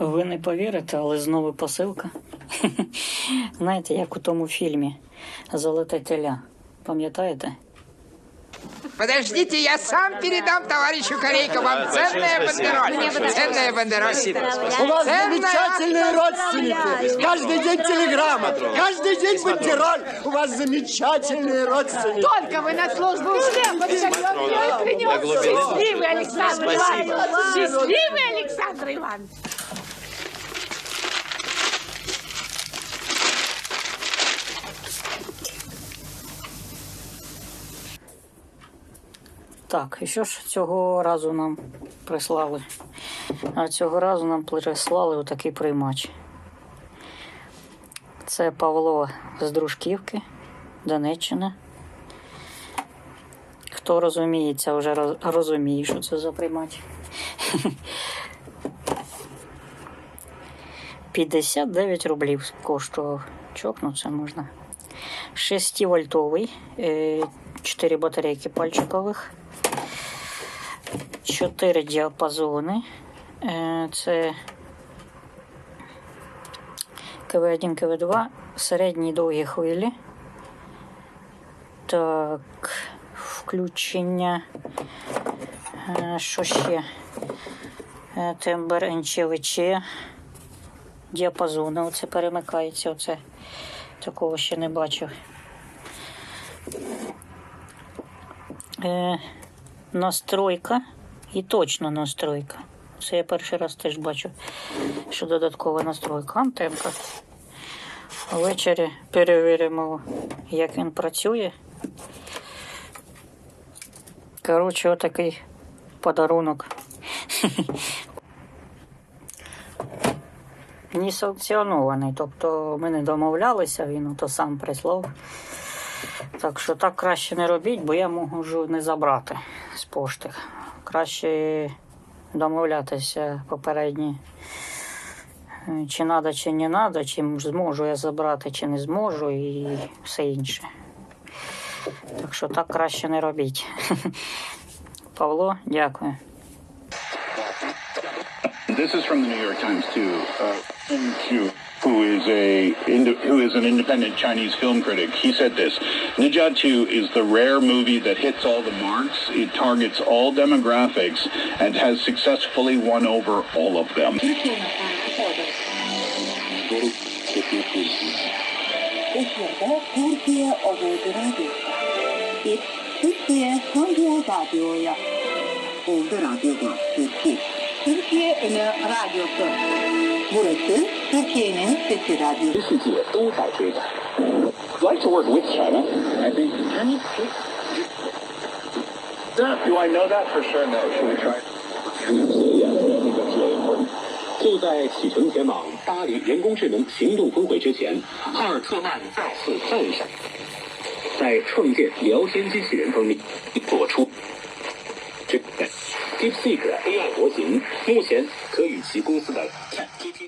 Ви не повірите, але знову посилка. Знаєте, як у тому фільмі Золоте теля. Пам'ятаєте? Подождите, я сам передам товарищу Корейко вам ценная бандероль. Ценная бандероль. У вас Ценная замечательные родственники. Каждый день телеграмма, каждый день бандероль. У вас замечательные родственники. Только вы на службу ушли, а почтальон принес. Счастливый Александр Иванович! Счастливый Александр Иванович! Так, і що ж цього разу нам прислали? А цього разу нам прислали отакий приймач. Це Павло з Дружківки, Донеччина. Хто розуміється, вже розуміє, що це за приймач. 59 рублів коштував. Чокнуться можна. 6-вольтовий, 4 батарейки пальчикових, 4 діапазони. Е, Це КВ1, КВ2, середні і довгі хвилі. Так, включення. Е, Що ще? Е, Тембр НЧВЧ. Діапазони. Оце перемикається. Оце такого ще не бачив. Настройка і точно настройка. Це я перший раз теж бачу, що додаткова настройка. Антенка. Ввечері перевіримо, як він працює. Коротше, отакий подарунок. Не санкціонований, тобто ми не домовлялися, він то сам прислав. Так що так краще не робіть, бо я можу не забрати з пошти. Краще домовлятися попередні. е, Чи треба, чи не треба, чи зможу я забрати, чи не зможу, і все інше. Так що так краще не робіть. Павло, дякую. This is from the New York Times too. Uh, who is a who is an independent Chinese film critic, he said this: Nijat 2 is the rare movie that hits all the marks. It targets all demographics and has successfully won over all of them. Türkiye Önü Radyosu. Burası Türkiye'nin Sesi Radyosu. 世界都在追赶。Like to work with China. I think. Do I know that for sure? No. Should we try? Yeah, I think that's really important. 就在启程前往巴黎人工智能行动峰会之前，阿尔特曼再次赞赏，在创建聊天机器人方面做出这个 DeepSeek AI 模型，目前可与其公司的 ttt。